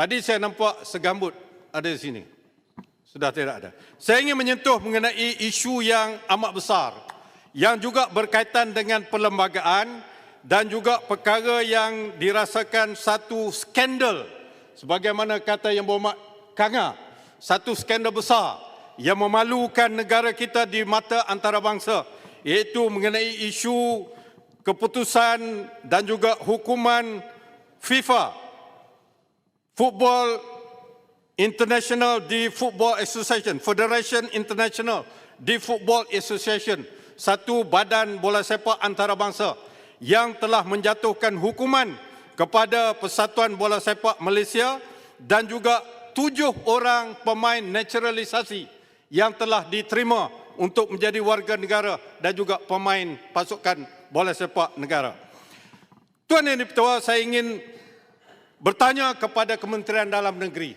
Tadi saya nampak segambut ada di sini. Sudah tidak ada. Saya ingin menyentuh mengenai isu yang amat besar yang juga berkaitan dengan perlembagaan dan juga perkara yang dirasakan satu skandal sebagaimana kata yang berhormat Kanga satu skandal besar yang memalukan negara kita di mata antarabangsa iaitu mengenai isu keputusan dan juga hukuman FIFA Football International di Football Association, Federation International di Football Association, satu badan bola sepak antarabangsa yang telah menjatuhkan hukuman kepada Persatuan Bola Sepak Malaysia dan juga tujuh orang pemain naturalisasi yang telah diterima untuk menjadi warga negara dan juga pemain pasukan bola sepak negara. Tuan Yang Dipertua, saya ingin bertanya kepada Kementerian Dalam Negeri,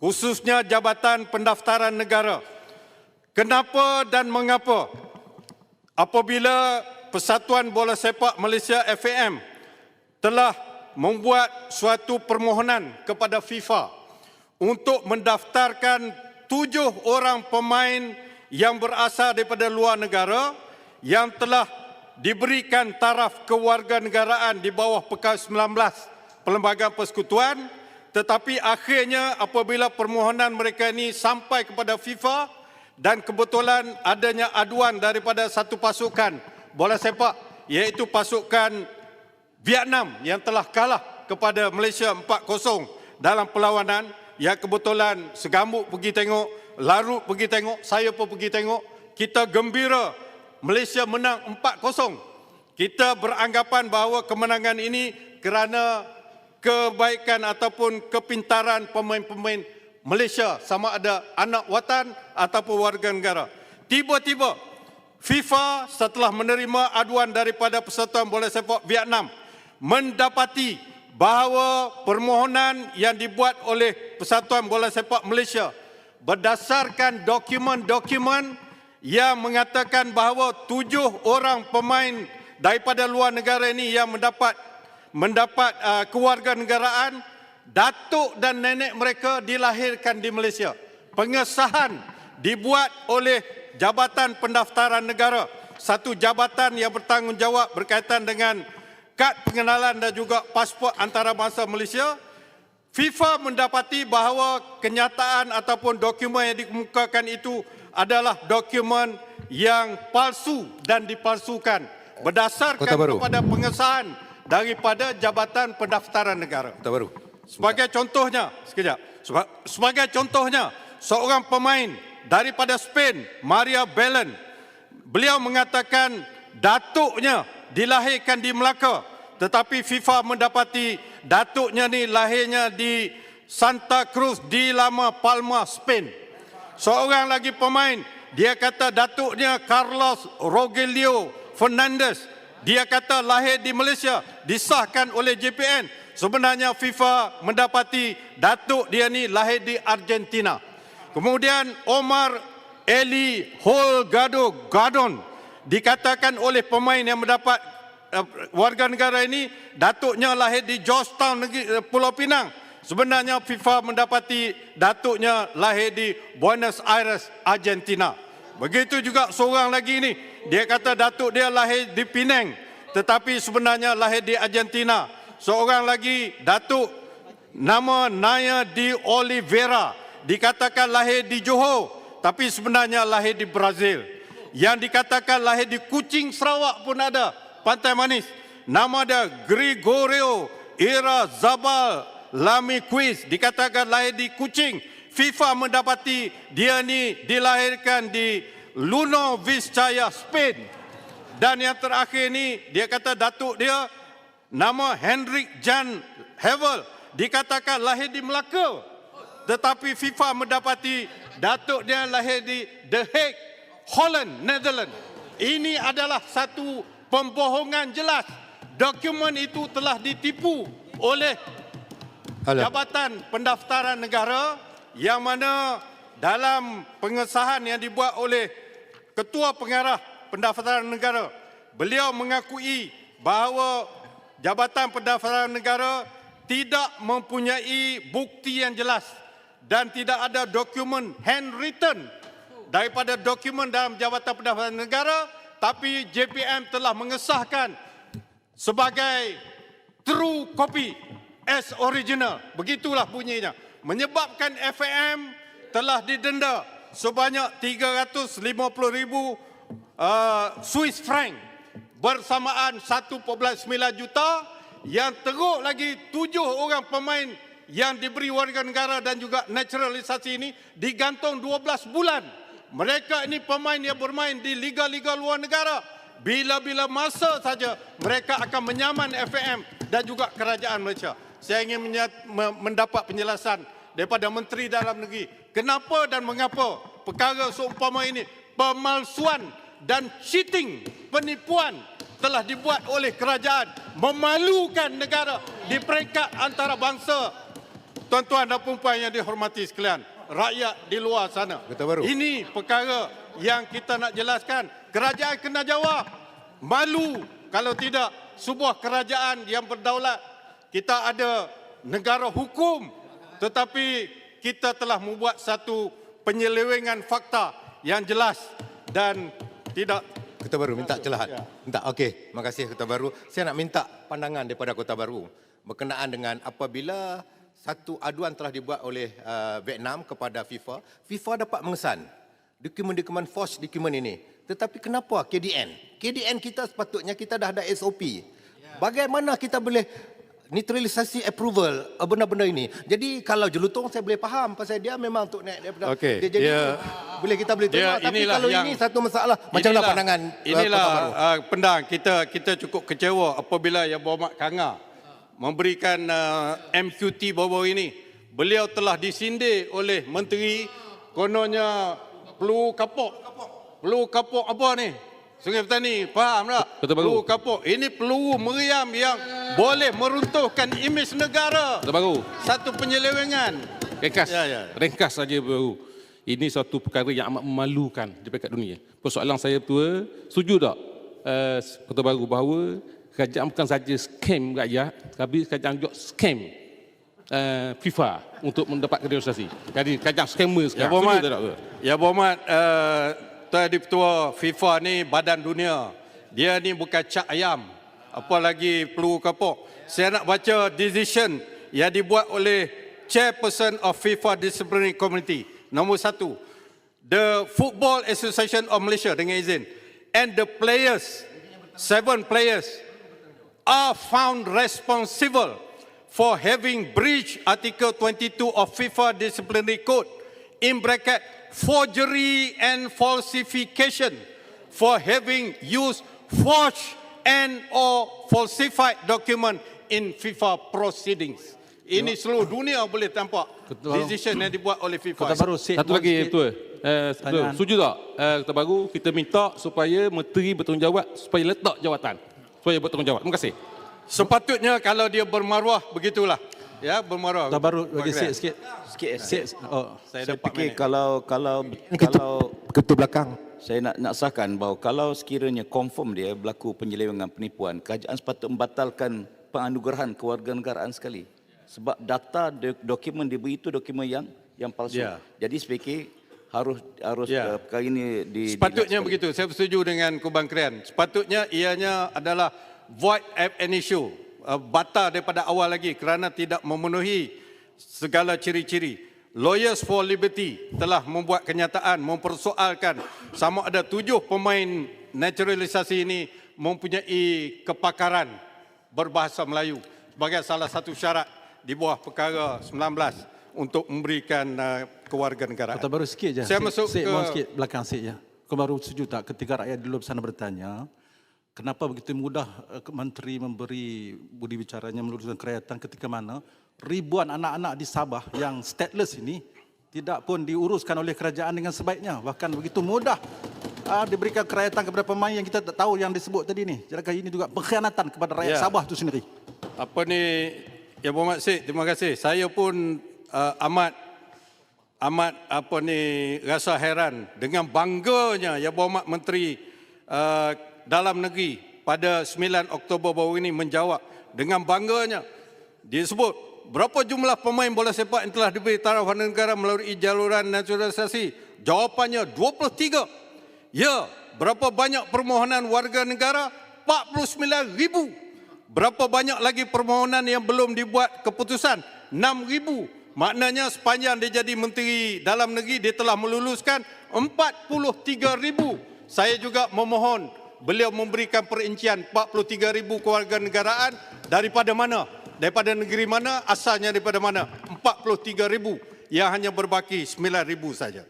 khususnya Jabatan Pendaftaran Negara, kenapa dan mengapa apabila Persatuan Bola Sepak Malaysia FAM telah membuat suatu permohonan kepada FIFA untuk mendaftarkan tujuh orang pemain yang berasal daripada luar negara yang telah diberikan taraf kewarganegaraan di bawah Pekal 19 Perlembagaan Persekutuan tetapi akhirnya apabila permohonan mereka ini sampai kepada FIFA dan kebetulan adanya aduan daripada satu pasukan bola sepak iaitu pasukan Vietnam yang telah kalah kepada Malaysia 4-0 dalam perlawanan yang kebetulan segambut pergi tengok, larut pergi tengok, saya pun pergi tengok, kita gembira Malaysia menang 4-0. Kita beranggapan bahawa kemenangan ini kerana kebaikan ataupun kepintaran pemain-pemain Malaysia sama ada anak watan ataupun warga negara. Tiba-tiba FIFA setelah menerima aduan daripada Persatuan Bola Sepak Vietnam mendapati bahawa permohonan yang dibuat oleh Persatuan Bola Sepak Malaysia berdasarkan dokumen-dokumen yang mengatakan bahawa tujuh orang pemain daripada luar negara ini yang mendapat mendapat uh, kewarganegaraan datuk dan nenek mereka dilahirkan di Malaysia. Pengesahan dibuat oleh Jabatan Pendaftaran Negara, satu jabatan yang bertanggungjawab berkaitan dengan kad pengenalan dan juga pasport antarabangsa Malaysia. FIFA mendapati bahawa kenyataan ataupun dokumen yang dikemukakan itu adalah dokumen yang palsu dan dipalsukan berdasarkan kepada pengesahan daripada Jabatan Pendaftaran Negara. Kota Baru. Sebagai contohnya, sekejap. Seba- Sebagai contohnya, seorang pemain daripada Spain, Maria Belen, beliau mengatakan datuknya dilahirkan di Melaka, tetapi FIFA mendapati datuknya ni lahirnya di Santa Cruz di Lama Palma, Spain. Seorang lagi pemain, dia kata datuknya Carlos Rogelio Fernandez. Dia kata lahir di Malaysia, disahkan oleh JPN. Sebenarnya FIFA mendapati datuk dia ni lahir di Argentina. Kemudian Omar Eli Holgado Gadon dikatakan oleh pemain yang mendapat uh, warga negara ini datuknya lahir di Georgetown negeri uh, Pulau Pinang. Sebenarnya FIFA mendapati datuknya lahir di Buenos Aires Argentina. Begitu juga seorang lagi ini dia kata datuk dia lahir di Penang tetapi sebenarnya lahir di Argentina. Seorang lagi datuk nama Naya di Oliveira dikatakan lahir di Johor tapi sebenarnya lahir di Brazil. Yang dikatakan lahir di Kuching Sarawak pun ada, Pantai Manis. Nama dia Gregorio Ira Zabal Lami Quiz dikatakan lahir di Kuching. FIFA mendapati dia ni dilahirkan di Luno Vizcaya, Spain. Dan yang terakhir ni dia kata datuk dia nama Hendrik Jan Hevel dikatakan lahir di Melaka. Tetapi FIFA mendapati datuk dia lahir di The Hague, Holland, Netherlands. Ini adalah satu pembohongan jelas. Dokumen itu telah ditipu oleh. Jabatan Pendaftaran Negara yang mana dalam pengesahan yang dibuat oleh Ketua Pengarah Pendaftaran Negara, beliau mengakui bahawa Jabatan Pendaftaran Negara tidak mempunyai bukti yang jelas dan tidak ada dokumen handwritten daripada dokumen dalam Jabatan Pendapatan Negara tapi JPM telah mengesahkan sebagai true copy as original. Begitulah bunyinya. Menyebabkan FAM telah didenda sebanyak 350 ribu uh, Swiss franc bersamaan 1.9 juta yang teruk lagi tujuh orang pemain yang diberi warga negara dan juga naturalisasi ini digantung 12 bulan. Mereka ini pemain yang bermain di liga-liga luar negara. Bila-bila masa saja mereka akan menyaman FAM dan juga kerajaan Malaysia. Saya ingin mendapat penjelasan daripada Menteri Dalam Negeri. Kenapa dan mengapa perkara seumpama ini pemalsuan dan cheating, penipuan telah dibuat oleh kerajaan memalukan negara di peringkat antarabangsa. Tuan-tuan dan puan yang dihormati sekalian, rakyat di luar sana. Ini perkara yang kita nak jelaskan. Kerajaan kena jawab. Malu kalau tidak sebuah kerajaan yang berdaulat. Kita ada negara hukum tetapi kita telah membuat satu penyelewengan fakta yang jelas dan tidak Kota Baru minta celahan. Minta. Okey, terima kasih Kota Baru. Saya nak minta pandangan daripada Kota Baru berkenaan dengan apabila satu aduan telah dibuat oleh uh, Vietnam kepada FIFA, FIFA dapat mengesan dokumen-dokumen forged dokumen ini. Tetapi kenapa KDN? KDN kita sepatutnya kita dah ada SOP. Bagaimana kita boleh neutralisasi approval uh, benda-benda ini. Jadi kalau jelutong saya boleh faham pasal dia memang untuk naik daripada Okey, dia jadi dia- boleh kita boleh dia terima tapi inilah kalau yang- ini satu masalah macam mana Inilah- pandangan uh, Inilah Baru? uh, pendang kita kita cukup kecewa apabila Yang Berhormat Kanga memberikan uh, MQT baru-baru ini. Beliau telah disindir oleh menteri kononnya peluru kapok. Peluru kapok apa ni? Sungai Petani, faham tak? Peluru kapok. Ini peluru meriam yang boleh meruntuhkan imej negara. Kota Baru. Satu penyelewengan. Ringkas. Ya, ya. Ringkas saja baru. Ini satu perkara yang amat memalukan di peringkat dunia. Persoalan saya tua, setuju tak uh, Kota Baru bahawa kerajaan bukan saja scam rakyat, tapi kerajaan juga scam uh, FIFA untuk mendapatkan realisasi. Jadi kerajaan scammer Ya sekarang. Berhormat, tak, Tuan? ya Berhormat, uh, Tuan Ketua FIFA ni badan dunia. Dia ni bukan cak ayam. Apalagi peluru kapok. Saya nak baca decision yang dibuat oleh Chairperson of FIFA Disciplinary Committee. Nombor satu. The Football Association of Malaysia dengan izin. And the players, seven players, are found responsible for having breached Article 22 of FIFA Disciplinary Code in bracket forgery and falsification for having used forged and or falsified document in FIFA proceedings. Ini seluruh dunia boleh tampak Ketua- decision yang dibuat oleh FIFA. Kota Baru Satu lagi Ketua. Uh, Pertanyaan. setuju tak? Uh, Kota Baru kita minta supaya menteri bertanggungjawab supaya letak jawatan. Supaya bertanggungjawab. Terima kasih. Sepatutnya kalau dia bermaruah begitulah. Ya, bermaruah. Kota Baru bagi Pak sikit sikit. Sikit. Sikit. Oh. Saya, Saya fikir minit. kalau kalau kalau Ketua belakang. Saya nak nak sahkan bahawa kalau sekiranya confirm dia berlaku penyelewengan penipuan, kerajaan sepatutnya membatalkan penganugerahan kewarganegaraan sekali. Sebab data do- dokumen diberi itu dokumen yang yang palsu. Ya. Jadi fikir harus harus Ya. uh, perkara ini di Sepatutnya di- begitu. Saya setuju dengan Kubang Krian. Sepatutnya ianya adalah void ab initio. Uh, batal daripada awal lagi kerana tidak memenuhi segala ciri-ciri. Lawyers for Liberty telah membuat kenyataan mempersoalkan sama ada tujuh pemain naturalisasi ini mempunyai kepakaran berbahasa Melayu sebagai salah satu syarat di bawah perkara 19 untuk memberikan uh, kewarganegaraan. Kota Baru sikit je. Saya masuk ke sikit belakang sikit je. Kota Baru setuju tak ketika rakyat di luar sana bertanya kenapa begitu mudah eh, menteri memberi budi bicaranya meluruskan kerajaan ketika mana ribuan anak-anak di Sabah yang stateless ini tidak pun diuruskan oleh kerajaan dengan sebaiknya bahkan begitu mudah uh, diberikan kerajaan kepada pemain yang kita tak tahu yang disebut tadi ni. Jadi ini juga pengkhianatan kepada rakyat Ya. Sabah itu sendiri. apa ni ya Muhammad Syed terima kasih saya pun uh, amat amat apa ni rasa heran dengan bangganya ya Muhammad Menteri uh, Dalam Negeri pada 9 Oktober baru ini menjawab dengan bangganya dia sebut berapa jumlah pemain bola sepak yang telah diberi taraf negara melalui jaluran naturalisasi? Jawapannya 23. Ya, berapa banyak permohonan warga negara? 49 ribu. Berapa banyak lagi permohonan yang belum dibuat keputusan? 6 ribu. Maknanya sepanjang dia jadi Menteri Dalam Negeri, dia telah meluluskan 43 ribu. Saya juga memohon beliau memberikan perincian 43 ribu kewarganegaraan daripada mana? Daripada negeri mana? Asalnya daripada mana? 43 ribu yang hanya berbaki 9 ribu saja.